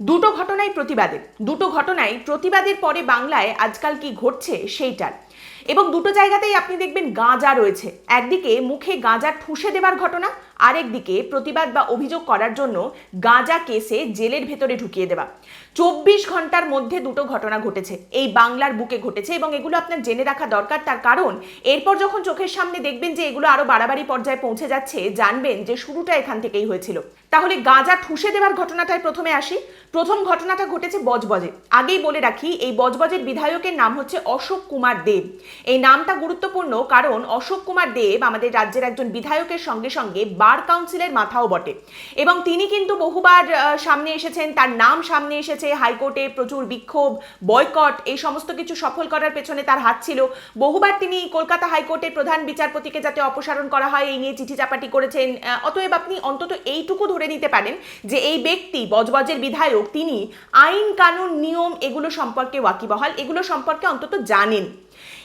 দুটো ঘটনাই প্রতিবাদের। দুটো ঘটনায় প্রতিবাদের পরে বাংলায় আজকাল কি ঘটছে সেইটার। এবং দুটো জায়গাতেই আপনি দেখবেন গাঁজা রয়েছে। একদিকে মুখে গাঁজা ঠুসে দেবার ঘটনা, আরেকদিকে প্রতিবাদ বা অভিযোগ করার জন্য গাঁজা কেসে জেলের ভেতরে ঢুকিয়ে দেওয়া। চব্বিশ ঘণ্টার মধ্যে দুটো ঘটনা ঘটেছে। এই বাংলার বুকে ঘটেছে এবং এগুলো আপনার জেনে রাখা দরকার। তার কারণ, এরপর যখন চোখের সামনে দেখবেন যে এগুলো আরও বাড়াবাড়ি পর্যায়ে পৌঁছে যাচ্ছে, জানবেন যে শুরুটা এখান থেকেই হয়েছিল। তাহলে গাঁজা ঠুসে দেওয়ার ঘটনাটায় প্রথমে আসি। প্রথম ঘটনাটা ঘটেছে বজবজে। আগেই বলে রাখি, এই বজবজের বিধায়কের নাম হচ্ছে অশোক কুমার দেব। এই নামটা গুরুত্বপূর্ণ কারণ অশোক কুমার দেব আমাদের রাজ্যের একজন বিধায়কের সঙ্গে সঙ্গে বার কাউন্সিলের মাথাও বটে। এবং তিনি কিন্তু বহুবার সামনে এসেছেন, তার নাম সামনে এসেছে, হাইকোর্টে প্রচুর বিক্ষোভ, বয়কট, এই সমস্ত কিছু সফল করার পেছনে তার হাত ছিল। বহুবার তিনি কলকাতা হাইকোর্টের প্রধান বিচারপতিকে যাতে অপসারণ করা হয়, এই নিয়ে চিঠি চাপাটি করেছেন। অতএব আপনি অন্তত এইটুকু ধরে নিতে পারেন যে এই ব্যক্তি, বজবজের বিধায়ক, তিনি আইন কানুন, নিয়ম এগুলো সম্পর্কে ওয়াকিবহাল, এগুলো সম্পর্কে অন্তত জানেন।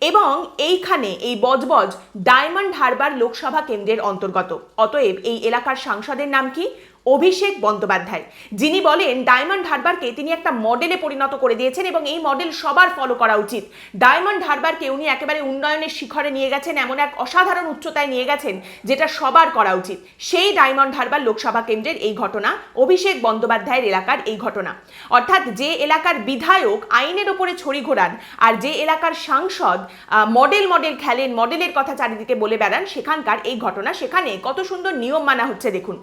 এবং এইখানে এই বজবজ ডায়মন্ড হারবার লোকসভা কেন্দ্রের অন্তর্গত। অতএব এই এলাকার সাংসদের নাম কি? অভিষেক বন্দ্যোপাধ্যায়। যিনি বলেন, ডায়মন্ড হারবারকে তিনি একটা মডেলে পরিণত করে দিয়েছেন এবং এই মডেল সবার ফলো করা উচিত। ডায়মন্ড হারবারকে উনি একেবারে উন্নয়নের শিখরে নিয়ে গেছেন, এমন এক অসাধারণ উচ্চতায় নিয়ে গেছেন যেটা সবার করা উচিত। সেই ডায়মন্ড হারবার লোকসভা কেন্দ্রের এই ঘটনা, অভিষেক বন্দ্যোপাধ্যায়ের এলাকার এই ঘটনা। অর্থাৎ যে এলাকার বিধায়ক আইনের ওপরে ছড়ি ঘোরান আর যে এলাকার সাংসদ মডেল মডেল খেলেন, মডেলের কথা চারিদিকে বলে বেড়ান, সেখানকার এই ঘটনা, সেখানে কত সুন্দর নিয়ম মানা হচ্ছে, দেখুন।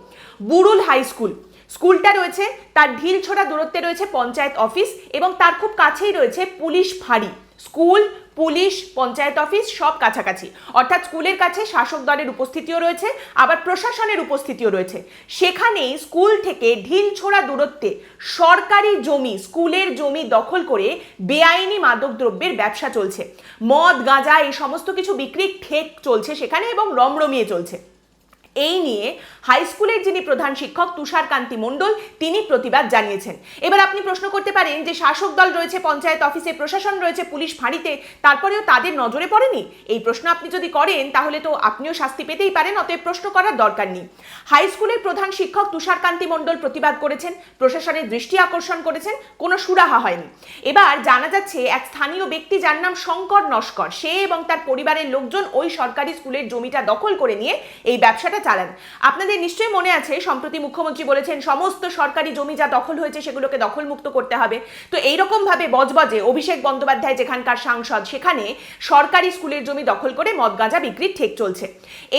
বুরুল হাই স্কুল স্কুলটা রয়েছে, তার ঢিল ছোড়া দূরত্বে রয়েছে পঞ্চায়েত অফিস এবং তার খুব কাছেই রয়েছে পুলিশ ফাঁড়ি। স্কুল পুলিশ, পঞ্চায়েত অফিস সব কাছাকাছি। অর্থাৎ স্কুলের কাছে শাসক দলের উপস্থিতিও রয়েছে, আবার প্রশাসনের উপস্থিতিও রয়েছে। সেখানে স্কুল থেকে ঢিল ছোড়া দূরত্বে সরকারি জমি, স্কুলের জমি দখল করে বেআইনি মাদকদ্রব্যের ব্যবসা চলছে। মদ, গাঁজা এই সমস্ত কিছু বিক্রি ঠেক চলছে সেখানে এবং রমরমিয়ে চলছে। এই নিয়ে হাই স্কুলের যিনি প্রধান শিক্ষক তুষার কান্তি মণ্ডল, তিনি প্রতিবাদ জানিয়েছেন। এবার আপনি প্রশ্ন করতে পারেন যে শাসক দল রয়েছে, পঞ্চায়েত অফিসে প্রশাসন রয়েছে, পুলিশ ফাঁড়িতে, তারপরেও তাদের নজরে পড়েনি? এই প্রশ্ন আপনি যদি করেন, তাহলে তো আপনিও শাস্তি পেতেই পারেন, অতএব প্রশ্ন করার দরকার নেই। হাই স্কুলের প্রধান শিক্ষক তুষার কান্তি মণ্ডল প্রতিবাদ করেছেন, প্রশাসনের দৃষ্টি আকর্ষণ করেছেন, কোনো সুরাহা হয়নি। এবার জানা যাচ্ছে, এক স্থানীয় ব্যক্তি যার নাম শঙ্কর নস্কর, সে এবং তার পরিবারের লোকজন ওই সরকারি স্কুলের জমিটা দখল করে নিয়ে এই ব্যবসাটা চালান। আপনাদের নিশ্চয়ই মনে আছে, সম্প্রতি মুখ্যমন্ত্রী বলেছেন, সমস্ত সরকারি জমি যা দখল হয়েছে সেগুলোকে দখলমুক্ত করতে হবে। তো এইরকম ভাবে বজবজে অভিষেক বন্দ্যোপাধ্যায় যেখানকার সাংসদ, সেখানে সরকারি স্কুলের জমি দখল করে মদ গাঁজা বিক্রির ঠেক চলছে।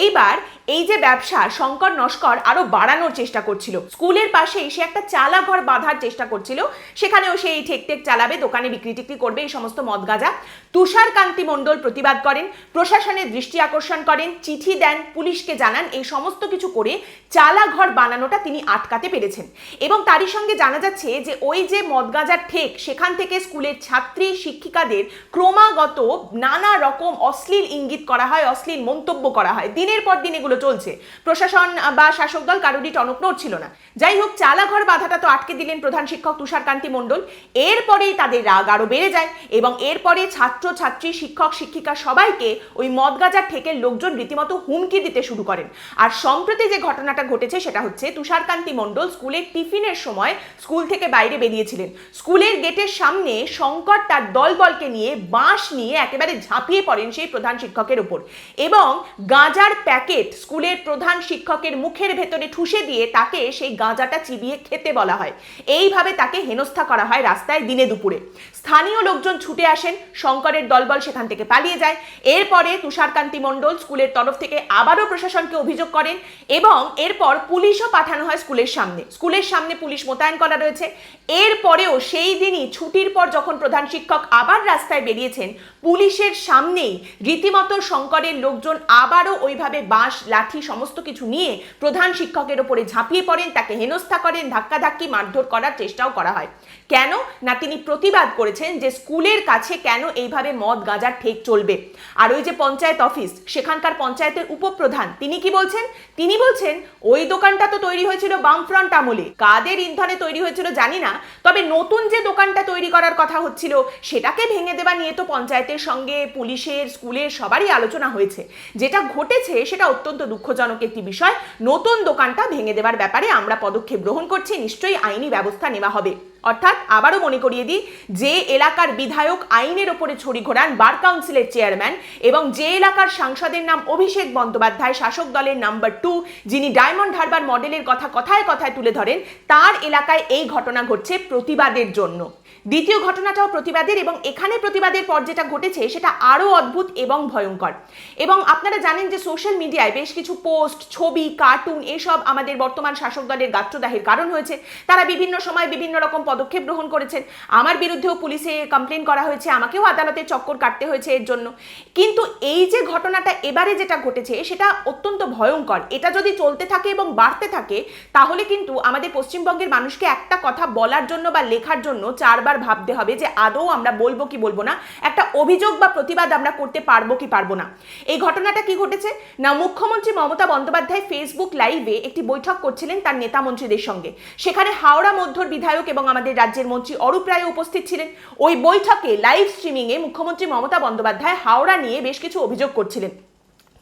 এইবার এই যে ব্যবসা, শঙ্কর নস্কর আরও বাড়ানোর চেষ্টা করছিল। স্কুলের পাশেই সে একটা চালা ঘর বাঁধার চেষ্টা করছিল। সেখানেও সে এই ঠেক ঠেক চালাবে, দোকানে বিক্রি টিক্রি করবে, এই সমস্ত মদ গাঁজা তুষার কান্তি মণ্ডল প্রতিবাদ করেন, প্রশাসনের দৃষ্টি আকর্ষণ করেন, চিঠি দেন, পুলিশকে জানান, এই সমস্ত কিছু করে চালা ঘর বানানোটা তিনি আটকাতে পেরেছেন। এবং তারই সঙ্গে জানা যাচ্ছে যে ওই যে মদ গাঁজার ঠেক, সেখান থেকে স্কুলের ছাত্রী, শিক্ষিকাদের ক্রমাগত নানা রকম অশ্লীল ইঙ্গিত করা হয়, অশ্লীল মন্তব্য করা হয়। দিনের পর দিন এগুলো চলছে। প্রশাসন বা শাসক দল কারোরই টনক নড়ছিল না। যাই হোক, চালাঘর বাধাটা তো আটকে দিলেন প্রধান শিক্ষক তুষার কান্তি মণ্ডল। এরপরেই তাদের রাগ আরও বেড়ে যায় এবং এরপরে ছাত্র ছাত্রী শিক্ষক, শিক্ষিকা সবাইকে ওই মদ গাজার ঠেকের লোকজন রীতিমতো হুমকি দিতে শুরু করেন। আর সম্প্রতি যে ঘটনাটা ঘটেছে সেটা হচ্ছে তুষারকান্তি মণ্ডল স্কুলের টিফিনের সময় স্কুল থেকে বাইরে বেরিয়েছিলেন। স্কুলের গেটের সামনে শঙ্কর তার দলবলকে নিয়ে বাঁশ নিয়ে একেবারে ঝাঁপিয়ে পড়েন সেই প্রধান শিক্ষকের উপর এবং গাঁজার প্যাকেট স্কুলের প্রধান শিক্ষকের মুখের ভেতরে ঠুসে দিয়ে তাকে সেই গাঁজাটা চিবিয়ে খেতে বলা হয়। এইভাবে তাকে হেনস্থা করা হয় রাস্তায় দিনে দুপুরে। স্থানীয় লোকজন ছুটে আসেন শঙ্করের দলবল সেখান থেকে পালিয়ে যায়। এরপরে তুষারকান্তি মণ্ডল স্কুলের তরফ থেকে আবারও প্রশাসনকে অভিযোগ করেন এবং এরপর পুলিশও পাঠানো হয় স্কুলের সামনে। স্কুলের সামনে পুলিশ মোতায়েন করা রয়েছে। এরপরেও সেই দিনই ছুটির পর যখন প্রধান শিক্ষক আবার রাস্তায় বেরিয়েছেন, পুলিশের সামনেই রীতিমতো শঙ্করের লোকজন আবারও ওইভাবে বাঁশ, লাঠি সমস্ত কিছু নিয়ে প্রধান শিক্ষকের ওপরে ঝাঁপিয়ে পড়েন। তাকে হেনস্থা করেন, ধাক্কাধাক্কি, মারধর করার চেষ্টাও করা হয়। কেন? না, তিনি প্রতিবাদ করেছেন যে স্কুলের কাছে কেন এইভাবে মদ গাঁজার ঠেক চলবে। আর ওই যে পঞ্চায়েত অফিস, সেখানকার পঞ্চায়েতের উপপ্রধান, তিনি কি বলছেন? তিনি বলছেন, ওই দোকানটা তো তৈরি হয়েছিল বামফ্রন্ট আমলে। কাদের ইন্ধনে তৈরি হয়েছিল জানি না, তবে নতুন যে দোকানটা তৈরি করার কথা হচ্ছিল, সেটাকে ভেঙে দেওয়া নিয়ে তো পঞ্চায়েতের সঙ্গে, পুলিশের, স্কুলের সবারই আলোচনা হয়েছে। যেটা ঘটেছে, সেটা অত্যন্ত দুঃখজনক একটি বিষয়। নতুন দোকানটা ভেঙে দেওয়ার ব্যাপারে আমরা পদক্ষেপ গ্রহণ করছি, নিশ্চয়ই আইনি ব্যবস্থা নেওয়া হবে। অর্থাৎ আবারও মনে করিয়ে দিই, যে এলাকার বিধায়ক আইনের ওপরে ছড়ি ঘোরান বার কাউন্সিলের চেয়ারম্যান এবং যে এলাকার সাংসদের নাম অভিষেক বন্দ্যোপাধ্যায়, শাসক দলের নাম্বার টু, যিনি ডায়মন্ড হারবার মডেলের কথা কথায় কথায় তুলে ধরেন, তার এলাকায় এই ঘটনা ঘটছে প্রতিবাদের জন্য। দ্বিতীয় ঘটনাটাও প্রতিবাদের এবং এখানে প্রতিবাদের পর যেটা ঘটেছে, সেটা আরও অদ্ভুত এবং ভয়ঙ্কর। এবং আপনারা জানেন যে সোশ্যাল মিডিয়ায় বেশ কিছু পোস্ট, ছবি, কার্টুন, এসব আমাদের বর্তমান শাসক দলের গাত্রদাহের কারণ হয়েছে। তারা বিভিন্ন সময় বিভিন্ন রকম পদক্ষেপ গ্রহণ করেছেন। আমার বিরুদ্ধেও পুলিশে কমপ্লেন করা হয়েছে, আমাকেও আদালতে চক্কর কাটতে হয়েছে এর জন্য। কিন্তু এই যে ঘটনাটা এবারে যেটা ঘটেছে, সেটা অত্যন্ত ভয়ঙ্কর। এটা যদি চলতে থাকে এবং বাড়তে থাকে, তাহলে কিন্তু আমাদের পশ্চিমবঙ্গের মানুষকে একটা কথা বলার জন্য বা লেখার জন্য চারবার ভাবতে হবে যে আদৌ আমরা বলব কি বলব না। একটা অভিযোগ বা প্রতিবাদ আমরা করতে পারব কি পারব না। এই ঘটনাটা কি ঘটেছে? না, মুখ্যমন্ত্রী মমতা বন্দ্যোপাধ্যায় ফেসবুক লাইভে একটি বৈঠক করছিলেন তার নেতা মন্ত্রীদের সঙ্গে। সেখানে হাওড়া মধ্যর বিধায়ক এবং আমাদের রাজ্যের মন্ত্রী অরূপ রায় উপস্থিত ছিলেন। ওই বৈঠকে লাইভ স্ট্রিমিংয়ে মুখ্যমন্ত্রী মমতা বন্দ্যোপাধ্যায় হাওড়া নিয়ে বেশ কিছু অভিযোগ করছিলেন।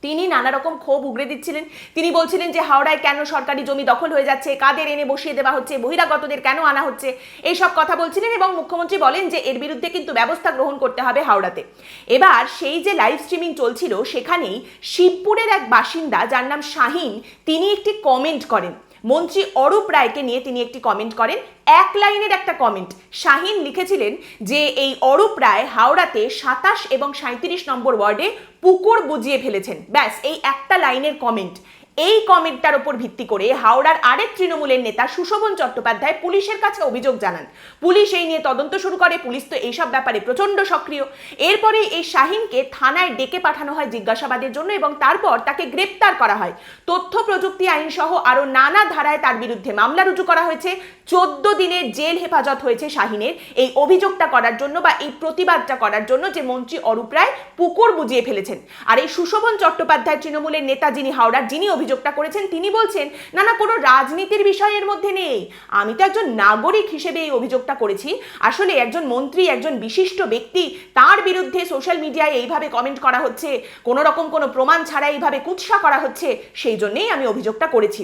তিনি নানা রকম ক্ষোভ উগড়ে দিচ্ছিলেন। তিনি বলছিলেন যে, হাওড়ায় কেন সরকারি জমি দখল হয়ে যাচ্ছে? কাদের এনে বসিয়ে দেওয়া হচ্ছে? বহিরাগতদের কেন আনা হচ্ছে? এইসব কথা বলছিলেন এবং মুখ্যমন্ত্রী বলেন যে, এর বিরুদ্ধে কিন্তু ব্যবস্থা গ্রহণ করতে হবে হাওড়াতে। এবার সেই যে লাইভ স্ট্রিমিং চলছিল, সেখানেই শিবপুরের এক বাসিন্দা যার নাম শাহিন, তিনি একটি কমেন্ট করেন। মন্ত্রী অরূপ রায়কে নিয়ে তিনি একটি কমেন্ট করেন। এক লাইনের একটা কমেন্ট শাহিন লিখেছিলেন যে, এই অরূপ রায় হাওড়াতে সাতাশ এবং সাঁত্রিশ নম্বর ওয়ার্ডে পুকুর বুঝিয়ে ফেলেছেন। ব্যাস, এই একটা লাইনের কমেন্ট এই কমেন্টটার উপর ভিত্তি করে হাওড়ার আরেক তৃণমূলের নেতা সুশোভন চট্টোপাধ্যায় পুলিশের কাছে অভিযোগ জানান। পুলিশ এই নিয়ে তদন্ত শুরু করে, পুলিশ তো এইসব ব্যাপারে প্রচণ্ড সক্রিয়। এরপরে এই শাহিনকে থানায় ডেকে পাঠানো হয় জিজ্ঞাসাবাদের জন্য এবং তারপর তাকে গ্রেপ্তার করা হয়। তথ্য প্রযুক্তি আইন সহ আরও নানা ধারায় তার বিরুদ্ধে মামলা রুজু করা হয়েছে। চোদ্দ দিনের জেল হেফাজত হয়েছে শাহিনের। এই অভিযোগটা করার জন্য বা এই প্রতিবাদটা করার জন্য যে মন্ত্রী অরূপ রায় পুকুর বুঝিয়ে ফেলেছেন। আর এই সুশোভন চট্টোপাধ্যায় তৃণমূলের নেতা যিনি হাওড়ার, যিনি অভিযোগটা করেছেন, তিনি বলছেন, না না, কোনো রাজনীতির বিষয়ের মধ্যে নেই। আমি তো একজন নাগরিক হিসেবে এই অভিযোগটা করেছি। আসলে একজন মন্ত্রী, একজন বিশিষ্ট ব্যক্তি, তার বিরুদ্ধে সোশ্যাল মিডিয়ায় এইভাবে কমেন্ট করা হচ্ছে, কোনো রকম কোনো প্রমাণ ছাড়া এইভাবে কুৎসা করা হচ্ছে, সেই জন্যেই আমি অভিযোগটা করেছি।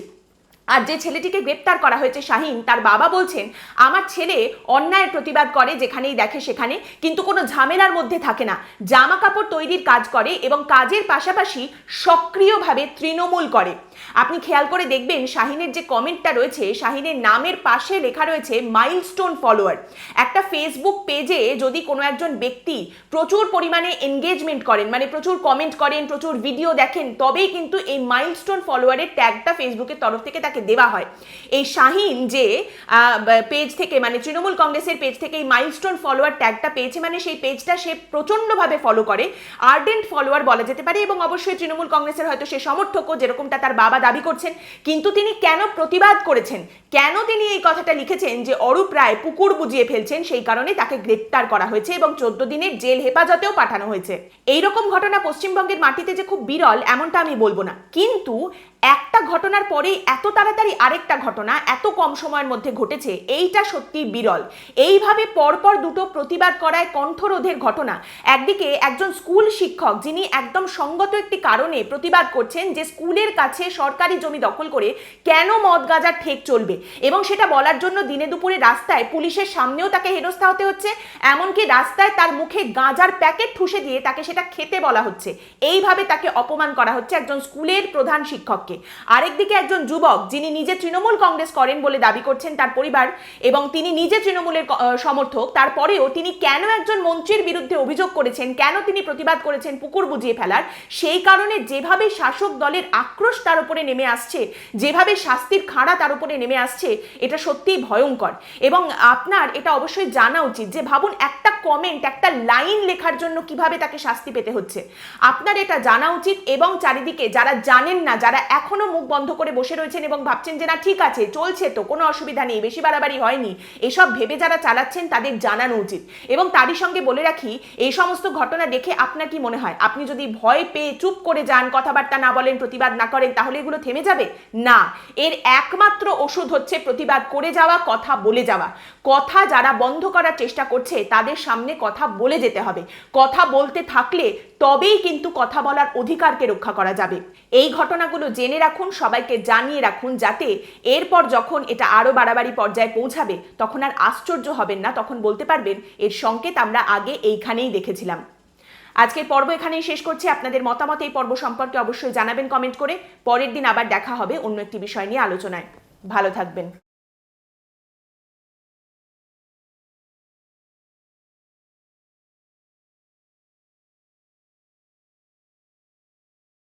আর যে ছেলেটিকে গ্রেপ্তার করা হয়েছে শাহিন, তার বাবা বলছেন, আমার ছেলে অন্যায়ের প্রতিবাদ করে যেখানেই দেখে সেখানে, কিন্তু কোনো ঝামেলার মধ্যে থাকে না। জামা কাপড় তৈরির কাজ করে এবং কাজের পাশাপাশি সক্রিয়ভাবে তৃণমূল করে। আপনি খেয়াল করে দেখবেন, শাহিনের যে কমেন্টটা রয়েছে, শাহিনের নামের পাশে লেখা রয়েছে, মাইলস্টোন ফলোয়ার। একটা ফেসবুক পেজে যদি কোনো একজন ব্যক্তি প্রচুর পরিমাণে এনগেজমেন্ট করেন মানে প্রচুর কমেন্ট করেন, প্রচুর ভিডিও দেখেন, তবেই কিন্তু এই মাইলস্টোন ফলোয়ারের ট্যাগটা ফেসবুকের তরফ থেকে তাকে দেওয়া হয়। এই শাহিন যে পেজ থেকে মানে তৃণমূল কংগ্রেসের পেজ থেকে এই মাইলস্টোন ফলোয়ার ট্যাগটা পেয়েছে মানে সেই পেজটা সে প্রচণ্ডভাবে ফলো করে। আর্ডেন্ট ফলোয়ার বলা যেতে পারে এবং অবশ্যই তৃণমূল কংগ্রেসের হয়তো সে সমর্থকও যেরকমটা তার বাবা দাবি করছেন। কিন্তু তিনি কেন প্রতিবাদ করেছেন? কেন তিনি এই কথাটা লিখেছেন যে অরূপ রায় পুকুর বুঝিয়ে ফেলছেন? সেই কারণে তাকে গ্রেপ্তার করা হয়েছে এবং চোদ্দ দিনের জেল হেফাজতেও পাঠানো হয়েছে। এইরকম ঘটনা পশ্চিমবঙ্গের মাটিতে যে খুব বিরল, এমনটা আমি বলব না। কিন্তু একটা ঘটনার পরে এত তাড়াতাড়ি আরেকটা ঘটনা এত কম সময়ের মধ্যে ঘটেছে, এইটা সত্যি বিরল। এইভাবে পরপর দুটো প্রতিবাদ করায় কণ্ঠরোধের ঘটনা। একদিকে একজন স্কুল শিক্ষক যিনি একদম সঙ্গত একটি কারণে প্রতিবাদ করছেন যে স্কুলের কাছে সরকারি জমি দখল করে কেন মদ গাজার ঠেক চলবে এবং সেটা বলার জন্য দিনে দুপুরে রাস্তায় পুলিশের সামনেও তাকে হেনস্থা হতে হচ্ছে, এমনকি রাস্তায় তার মুখে গাঁজার প্যাকেট ঠুসে দিয়ে তাকে সেটা খেতে বলা হচ্ছে। এইভাবে তাকে অপমান করা হচ্ছে একজন স্কুলের প্রধান শিক্ষককে আরেকদিকে একজন যুবক যিনি নিজে তৃণমূল কংগ্রেস করেন বলে দাবি করছেন তার পরিবার এবং তিনি নিজে তৃণমূলের সমর্থক, তারপরেও তিনি কেন একজন মন্ত্রীর বিরুদ্ধে অভিযোগ করেছেন, কেন তিনি প্রতিবাদ করেছেন পুকুর বুঝিয়ে ফেলার, সেই কারণে যেভাবে শাসক দলের আক্রোশ তার উপরে নেমে আসছে, যেভাবে শাস্তির খাঁড়া তার উপরে নেমে আসছে, এটা সত্যিই ভয়ঙ্কর। এবং আপনার এটা অবশ্যই জানা উচিত যে ভাবুন একটা কমেন্ট একটা লাইন লেখার জন্য কীভাবে তাকে শাস্তি পেতে হচ্ছে। আপনার এটা জানা উচিত এবং চারিদিকে যারা জানেন না, যারা এখনও মুখ বন্ধ করে বসে রয়েছেন এবং ভাবছেন যে না, ঠিক আছে, চলছে তো, কোনো অসুবিধা নেই, বেশি বাড়াবাড়ি হয়নি। এসব ভেবে যারা চালাচ্ছেন তাদের জানানো উচিত। এবং তারই সঙ্গে বলে রাখি, এই সমস্ত ঘটনা দেখে আপনার কি মনে হয়? আপনি যদি ভয় পেয়ে চুপ করে যান, কথাবার্তা না বলেন, প্রতিবাদ না করেন, তাহলে এগুলো থেমে যাবে? না। এর একমাত্র ওষুধ হচ্ছে প্রতিবাদ করে যাওয়া, কথা বলে যাওয়া। কথা যারা বন্ধ করার চেষ্টা করছে, তাদের সামনে কথা বলে যেতে হবে। কথা বলতে থাকলে তবেই কিন্তু কথা বলার অধিকারকে রক্ষা করা যাবে। এই ঘটনাগুলো জেনে রাখুন, সবাইকে জানিয়ে রাখুন যাতে এরপর যখন এটা আরও বাড়াবাড়ি পর্যায়ে পৌঁছাবে, তখন আর আশ্চর্য হবেন না, তখন বলতে পারবেন, এর সংকেত আমরা আগে এইখানেই দেখেছিলাম। আজকের পর্ব এখানেই শেষ করছি। আপনাদের মতামত এই পর্ব সম্পর্কে অবশ্যই জানাবেন কমেন্ট করে। পরের দিন আবার দেখা হবে অন্য একটি বিষয় নিয়ে আলোচনায়। ভালো থাকবেন।